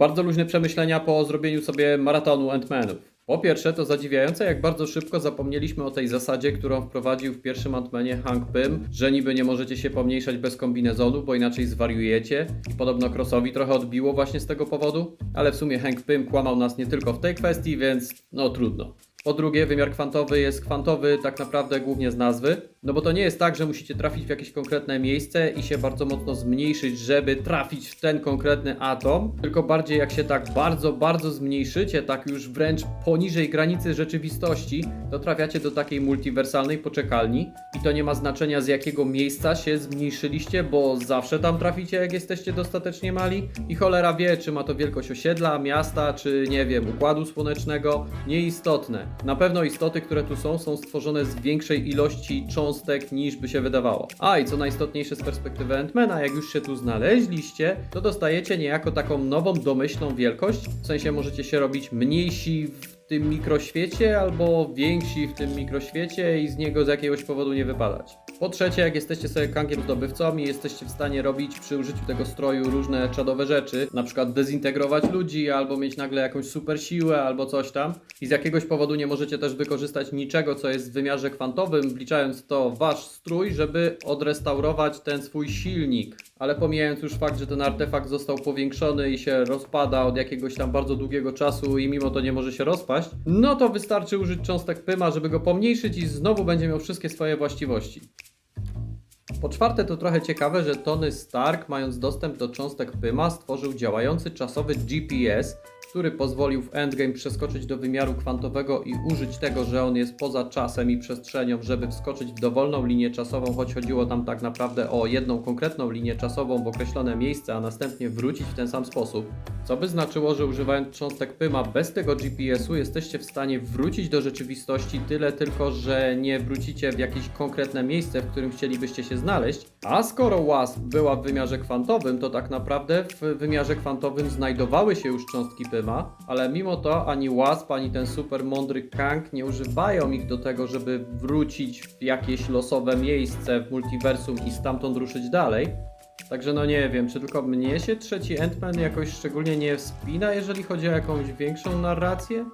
Bardzo luźne przemyślenia po zrobieniu sobie maratonu Ant-Manów. Po pierwsze, to zadziwiające, jak bardzo szybko zapomnieliśmy o tej zasadzie, którą wprowadził w pierwszym Ant-Manie Hank Pym, że niby nie możecie się pomniejszać bez kombinezonu, bo inaczej zwariujecie. I podobno Crossowi trochę odbiło właśnie z tego powodu. Ale w sumie Hank Pym kłamał nas nie tylko w tej kwestii, więc no trudno. Po drugie, wymiar kwantowy jest kwantowy tak naprawdę głównie z nazwy, no bo to nie jest tak, że musicie trafić w jakieś konkretne miejsce i się bardzo mocno zmniejszyć, żeby trafić w ten konkretny atom, tylko bardziej jak się tak bardzo, bardzo zmniejszycie, tak już wręcz poniżej granicy rzeczywistości, to trafiacie do takiej multiwersalnej poczekalni i to nie ma znaczenia z jakiego miejsca się zmniejszyliście, bo zawsze tam traficie jak jesteście dostatecznie mali i cholera wie, czy ma to wielkość osiedla, miasta, czy nie wiem, układu słonecznego, nieistotne. Na pewno istoty, które tu są, są stworzone z większej ilości cząstek niż by się wydawało. A i co najistotniejsze z perspektywy Antmana, jak już się tu znaleźliście, to dostajecie niejako taką nową domyślną wielkość. W sensie możecie się robić mniejsi w tym mikroświecie albo więksi w tym mikroświecie i z niego z jakiegoś powodu nie wypadać. Po trzecie, jak jesteście sobie kangiem zdobywcą i jesteście w stanie robić przy użyciu tego stroju różne czadowe rzeczy, na przykład dezintegrować ludzi, albo mieć nagle jakąś super siłę, albo coś tam, i z jakiegoś powodu nie możecie też wykorzystać niczego, co jest w wymiarze kwantowym, wliczając to wasz strój, żeby odrestaurować ten swój silnik. Ale pomijając już fakt, że ten artefakt został powiększony i się rozpada od jakiegoś tam bardzo długiego czasu i mimo to nie może się rozpaść, no to wystarczy użyć cząstek Pyma, żeby go pomniejszyć i znowu będzie miał wszystkie swoje właściwości. Po czwarte, to trochę ciekawe, że Tony Stark, mając dostęp do cząstek Pyma, stworzył działający czasowy GPS, który pozwolił w Endgame przeskoczyć do wymiaru kwantowego i użyć tego, że on jest poza czasem i przestrzenią, żeby wskoczyć w dowolną linię czasową, choć chodziło tam tak naprawdę o jedną konkretną linię czasową w określone miejsce, a następnie wrócić w ten sam sposób. Co by znaczyło, że używając cząstek Pyma bez tego GPS-u jesteście w stanie wrócić do rzeczywistości, tyle tylko, że nie wrócicie w jakieś konkretne miejsce, w którym chcielibyście się znaleźć. A skoro Wasp była w wymiarze kwantowym, to tak naprawdę w wymiarze kwantowym znajdowały się już cząstki Pyma, ale mimo to ani Wasp, ani ten super mądry Kang nie używają ich do tego, żeby wrócić w jakieś losowe miejsce w multiversum i stamtąd ruszyć dalej. Także no nie wiem, czy tylko mnie się trzeci Ant-Man jakoś szczególnie nie wspina, jeżeli chodzi o jakąś większą narrację?